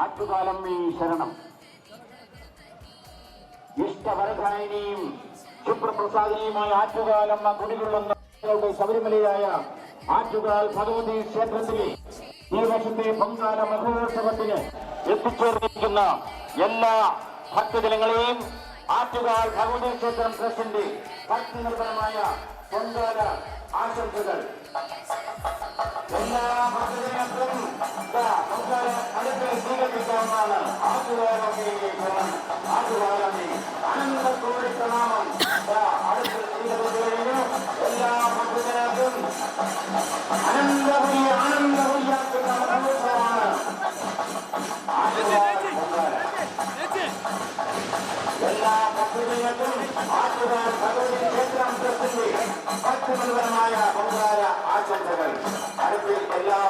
ആറ്റുകാലം ഈ ശരണം. ഇഷ്ടവരധായനെയും ശുപ്രപ്രസാദിനിയുമായ ആറ്റുകാലം ഞങ്ങളുടെ ശബരിമലയായ ആറ്റുകാൽ ഭഗവതി ക്ഷേത്രത്തിലെ ഈ വർഷത്തെ പൊങ്കാല മഹോത്സവത്തിന് എത്തിച്ചേർന്നിരിക്കുന്ന എല്ലാ ഭക്തജനങ്ങളെയും ആറ്റുകാൽ ഭഗവതി ക്ഷേത്രം ട്രസ്റ്റിന്റെ ഭക്തി നിർഭരമായ പൊങ്കാല ആശംസകൾ. എല്ലാ ഭക്തജനങ്ങൾക്കും പൊങ്കാല അടുപ്പിൽ സ്വീകരിക്കാവുന്നതാണ് ആറ്റുകാലമ്മയുടെ ക്ഷണം ആറ്റുകാലമ്മേ അനന്തത്തോടെ പ്രണാമം ദാ അടുപ്പിൽ സ്വീകരിച്ചു കഴിഞ്ഞു എല്ലാ ഭക്തജനങ്ങൾക്കും അനന്തപുരി ആനന്ദപുരിയാക്കുന്ന മഹോത്സവമാണ് ആറ്റുകാൽ പൊങ്കാല എല്ലാ ഭക്തജനങ്ങൾക്കും ആറ്റുകാൽ ഭഗവതി ക്ഷേത്രം ട്രസ്റ്റിന്റെ ഭക്തിമന്ത്രമായ പൊങ്കാല ആശംസകൾ അടുപ്പിൽ എല്ലാ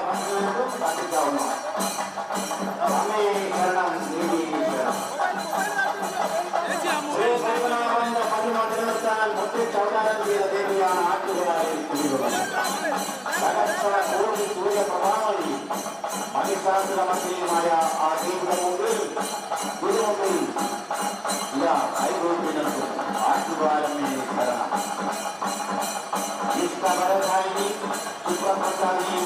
നിർത്താൻ മുത്തിച്ച് അവതാരം ചെയ്ത ദേവിയാണ് ആറ്റുകളായി സഹസ്ര കോടി സൂര്യപ്രഭാവലി മഹിഷാസുരമർദ്ദിയുമായ ആ ദേവിയുടെ മുമ്പിൽ ഗുരുമുമ്പിൽ കൈകൂപ്പി നിൽക്കും ആറ്റുകാലമേ ഭരണം. ഇഷ്ടപരമായി സുപ്രപ്രസാദിനിയുമായ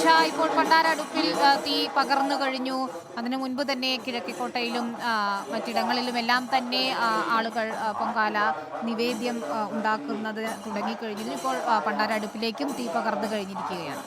സുനിഷ ഇപ്പോൾ പണ്ടാരടുപ്പിൽ തീ പകർന്നു കഴിഞ്ഞു. അതിനു മുൻപ് തന്നെ കിഴക്കിക്കോട്ടയിലും മറ്റിടങ്ങളിലും എല്ലാം തന്നെ ആളുകൾ പൊങ്കാല നിവേദ്യം ഉണ്ടാക്കുന്നത് തുടങ്ങിക്കഴിഞ്ഞു ഇപ്പോൾ പണ്ടാരടുപ്പിലേക്കും തീ പകർന്നു കഴിഞ്ഞിരിക്കുകയാണ്.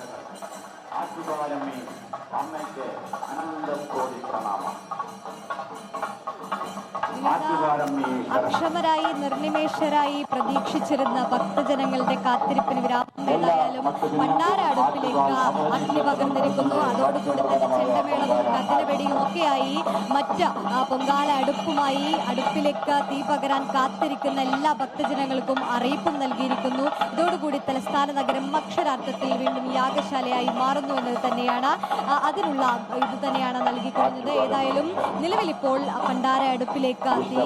അക്ഷമരായി നിർനിമേഷരായി പ്രതീക്ഷിച്ചിരുന്ന ഭക്തജനങ്ങളുടെ കാത്തിരിപ്പിന് വിരാമം. ഏതായാലും ഭണ്ഡാര അടുപ്പിലേക്ക് അഗ്നി പകർന്നിരിക്കുന്നു. അതോടുകൂടി തന്നെ ചെണ്ടമേളവും കത്തിലവെടിയും ഒക്കെയായി മറ്റ് പൊങ്കാല അടുപ്പുമായി അടുപ്പിലേക്ക് തീ പകരാൻ കാത്തിരിക്കുന്ന എല്ലാ ഭക്തജനങ്ങൾക്കും അറിയിപ്പും നൽകിയിരിക്കുന്നു. ഇതോടുകൂടി തലസ്ഥാന നഗരം അക്ഷരാർത്ഥത്തിൽ വീണ്ടും യാഗശാലയായി മാറുന്നു എന്നത് തന്നെയാണ്. അതിനുള്ള ഇത് തന്നെയാണ് നൽകിക്കൊള്ളുന്നത് ഏതായാലും നിലവിലിപ്പോൾ പണ്ടാര അടുപ്പിലേക്ക് തീ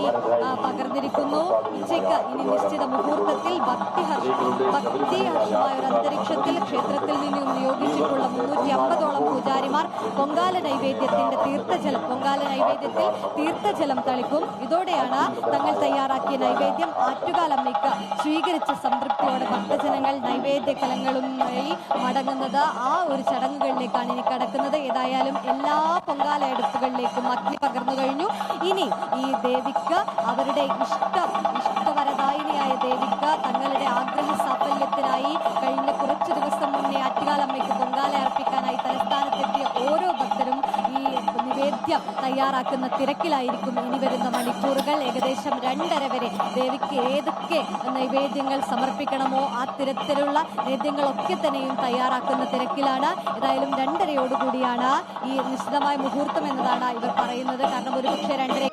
പകർന്നിരിക്കുന്നു. ഉച്ചയ്ക്ക് ഇനി നിശ്ചിത മുഹൂർത്തത്തിൽ ഭക്തിഹർഷ ഭക്തിഹർഷമായ ഒരു അന്തരീക്ഷത്തിൽ ക്ഷേത്രത്തിൽ നിന്നും നിയോഗിച്ചിട്ടുള്ള മുന്നൂറ്റി അമ്പതോളം പൂജാരിമാർ പൊങ്കാല നൈവേദ്യത്തിന്റെ തീർത്ഥജലം പൊങ്കാല നൈവേദ്യത്തിൽ തീർത്ഥജലം തളിക്കും. ഇതോടെയാണ് തങ്ങൾ തയ്യാറാക്കിയ നൈവേദ്യം ആറ്റുകാലമ്മയ്ക്ക് സ്വീകരിച്ച സംതൃപ്തിയോടെ ഭക്തജനങ്ങൾ നൈവേദ്യ കലങ്ങളുമായി മടങ്ങുന്നത്. ആ ഒരു ചടങ്ങുകളിലേക്കാണ് ഇനി കടക്കുന്നത്. ഏതായാലും എല്ലാ പൊങ്കാല എടുപ്പുകളിലേക്കും അഗ്നി പകർന്നു കഴിഞ്ഞു. ഇനി ഈ ദേവിക്ക് അവരുടെ ഇഷ്ടം ഇഷ്ടവരദായിനിയായ ദേവിക്ക് തങ്ങളുടെ ആഗ്രഹ സാഫല്യത്തിനായി നിവേദ്യം തയ്യാറാക്കുന്ന തിരക്കിലായിരിക്കും ഇനി വരുന്ന മണിക്കൂറുകൾ. ഏകദേശം രണ്ടര വരെ ദേവിക്ക് ഏതൊക്കെ നൈവേദ്യങ്ങൾ സമർപ്പിക്കണമോ ആ തിരത്തിലുള്ള നൈവേദ്യങ്ങളൊക്കെ തന്നെയും തയ്യാറാക്കുന്ന തിരക്കിലാണ്. ഏതായാലും രണ്ടരയോടുകൂടിയാണ് ഈ നിശ്ചിതമായ മുഹൂർത്തം എന്നതാണ് ഇവർ പറയുന്നത്. കാരണം ഒരുപക്ഷെ രണ്ടര